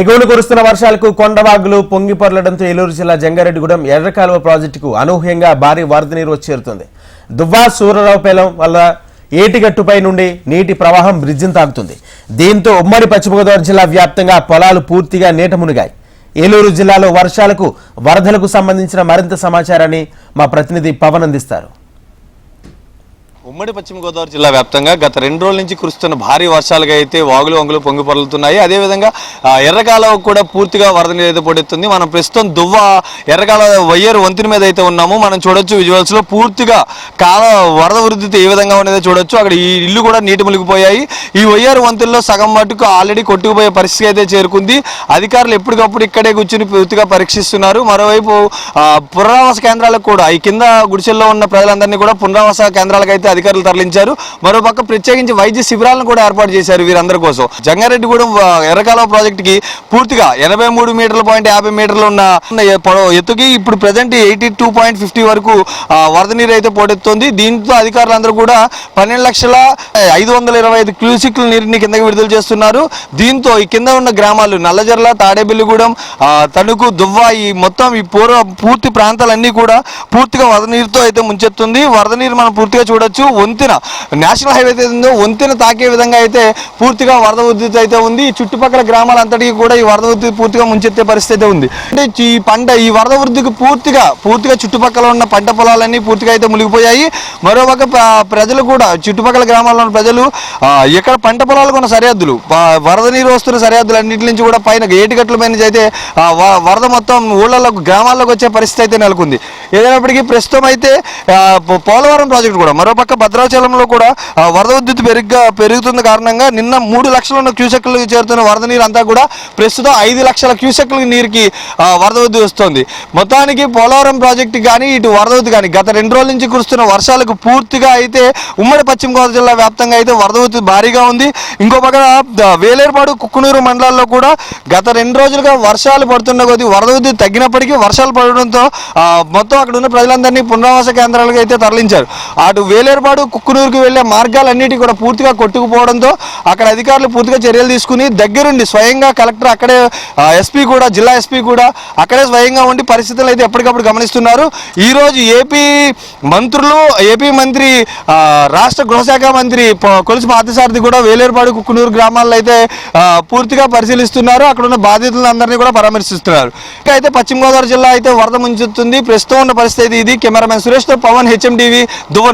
ఎగువలు కురుస్తున్న వర్షాలకు కొండవాగులు పొంగిపొరలడంతో ఏలూరు జిల్లా జంగారెడ్డిగూడెం ఎర్రకాలువ ప్రాజెక్టుకు అనూహ్యంగా భారీ వరద నీరు వచ్చేరుతుంది దువ్వా సూర్యరావుపేలం వల్ల ఏటిగట్టుపై నుండి నీటి ప్రవాహం బ్రిడ్జిని తాకుతుంది. దీంతో ఉమ్మడి పశ్చిమ గోదావరి జిల్లా వ్యాప్తంగా పొలాలు పూర్తిగా నీట మునిగాయి. ఏలూరు జిల్లాలో వర్షాలకు వరదలకు సంబంధించిన మరింత సమాచారాన్ని మా ప్రతినిధి పవన్ అందిస్తారు. ఉమ్మడి పశ్చిమ గోదావరి జిల్లా వ్యాప్తంగా గత రెండు రోజుల నుంచి కురుస్తున్న భారీ వర్షాలుగా అయితే వాగులు వంగులు పొంగి పొరలుతున్నాయి అదేవిధంగా ఆ, కూడా పూర్తిగా వరద నీరు అయితే పడుతుంది మనం ప్రస్తుతం దువ్వ ఎర్రగాల వయ్యేరు వంతెన మీద అయితే ఉన్నాము. మనం చూడొచ్చు విజువల్స్లో పూర్తిగా కాల వరద వృద్ధి ఏ విధంగా ఉన్నదో చూడొచ్చు. అక్కడ ఈ ఇల్లు కూడా నీటి మునిగిపోయాయి. ఈ వయ్యారు వంతెనలో సగం మటుకు ఆల్రెడీ కొట్టుకుపోయే పరిస్థితి అయితే చేరుకుంది. అధికారులు ఎప్పటికప్పుడు ఇక్కడే కూర్చుని పూర్తిగా పరీక్షిస్తున్నారు. మరోవైపు పునరావాస కేంద్రాలకు కూడా ఈ కింద గుడిసెల్లో ఉన్న ప్రజలందరినీ కూడా పునరావాస కేంద్రాలకు అయితే అధికారులు తరలించారు. మరోపక్క ప్రత్యేకించి వైద్య శిబిరాలను కూడా ఏర్పాటు చేశారు వీరందరి కోసం. జంగారెడ్డిగూడెం ఎర్రకాల ఎర్రకాలువ ప్రాజెక్టుకి పూర్తిగా ఎనభై మూడు మీటర్ల పాయింట్ యాభై మీటర్లు ఉన్న ఎత్తుకి ఇప్పుడు present eighty two point fifty వరకు వరద నీరు అయితే పోటెత్తుంది. దీంతో అధికారులందరూ కూడా పన్నెండు లక్షల ఐదు వందల ఇరవై ఐదు క్యూసిక్ల నీరుని కిందకి విడుదల చేస్తున్నారు. దీంతో ఈ కింద ఉన్న గ్రామాలు నల్లజర్ల తాడేబిల్లిగూడెం తణుకు దువ్వ ఈ మొత్తం ఈ పూర్వ పూర్తి ప్రాంతాలన్నీ కూడా పూర్తిగా వరద నీరుతో అయితే ముంచెత్తుంది. వరద నీరు మనం పూర్తిగా చూడొచ్చు. వంతెన నేషనల్ హైవే అయితే ఉందో వంతెన తాకే విధంగా అయితే పూర్తిగా వరద ఉద్ధృతి అయితే ఉంది. చుట్టుపక్కల గ్రామాలంతటికి కూడా ఈ వరద ఉద్ధృతి పూర్తిగా ముంచెత్తే పరిస్థితి అయితే ఉంది. అంటే ఈ పంట ఈ వరద వృద్ధికి పూర్తిగా పూర్తిగా చుట్టుపక్కల ఉన్న పంట పొలాలన్నీ పూర్తిగా అయితే మునిగిపోయాయి. మరోపక్క ప్రజలు కూడా చుట్టుపక్కల గ్రామాల్లో ఉన్న ప్రజలు ఇక్కడ పంట పొలాలకు ఉన్న సరిహద్దులు వరద నీరు వస్తున్న సరిహద్దులు అన్నింటి నుంచి కూడా పైన ఏటిగట్ల పైన అయితే వరద మొత్తం ఊళ్ళలో గ్రామాల్లోకి వచ్చే పరిస్థితి అయితే నెలకొంది. ఏదైనప్పటికీ ప్రస్తుతం అయితే పోలవరం ప్రాజెక్టు కూడా మరోపక్క భద్రాచలంలో కూడా వరద ఉద్ధృతి పెరిగ్గా పెరుగుతున్న కారణంగా నిన్న మూడు లక్షల క్యూసెక్లు క్యూసెక్లకు చేరుతున్న వరద నీరు అంతా కూడా ప్రస్తుతం ఐదు లక్షల క్యూసెక్ల నీరుకి వరద ఉద్ధి వస్తుంది. మొత్తానికి పోలవరం ప్రాజెక్టు కానీ ఇటు వరద ఉద్ధి కానీ గత రెండు రోజుల నుంచి కురుస్తున్న వర్షాలకు పూర్తిగా అయితే ఉమ్మడి పశ్చిమ గోదావరి జిల్లా వ్యాప్తంగా అయితే వరద ఉద్ధి భారీగా ఉంది. ఇంకో పక్కన వేలేరుపాడు కుక్కునూరు మండలాల్లో కూడా గత రెండు రోజులుగా వర్షాలు పడుతున్న కొద్దీ వరద ఉద్ధి తగ్గినప్పటికీ వర్షాలు పడడంతో మొత్తం అక్కడ ఉన్న ప్రజలందరినీ పునరావాస కేంద్రాలకు అయితే తరలించారు. అటు వేలేరుపాడు కుక్కునూరుకు వెళ్ళే మార్గాలన్నిటి కూడా పూర్తిగా కొట్టుకుపోవడంతో అక్కడ అధికారులు పూర్తిగా చర్యలు తీసుకుని దగ్గరుండి స్వయంగా కలెక్టర్ అక్కడే ఎస్పీ కూడా జిల్లా ఎస్పీ కూడా అక్కడే స్వయంగా ఉండి పరిస్థితులు అయితే ఎప్పటికప్పుడు గమనిస్తున్నారు. ఈ రోజు ఏపీ మంత్రులు ఏపీ మంత్రి రాష్ట్ర గృహశాఖ మంత్రి కొలిసి పార్థసారథి కూడా వేలేరుపాడు కుక్కునూరు గ్రామాల్లో అయితే పూర్తిగా పరిశీలిస్తున్నారు. అక్కడ ఉన్న బాధితులందరినీ కూడా పరామర్శిస్తున్నారు. ఇంకా అయితే పశ్చిమ గోదావరి జిల్లా అయితే వరద ముంచుతుంది ప్రస్తుతం ఉన్న పరిస్థితి ఇది. కెమెరామెన్ సురేష్తో పవన్ హెచ్ఎం టీవీ దువ్వ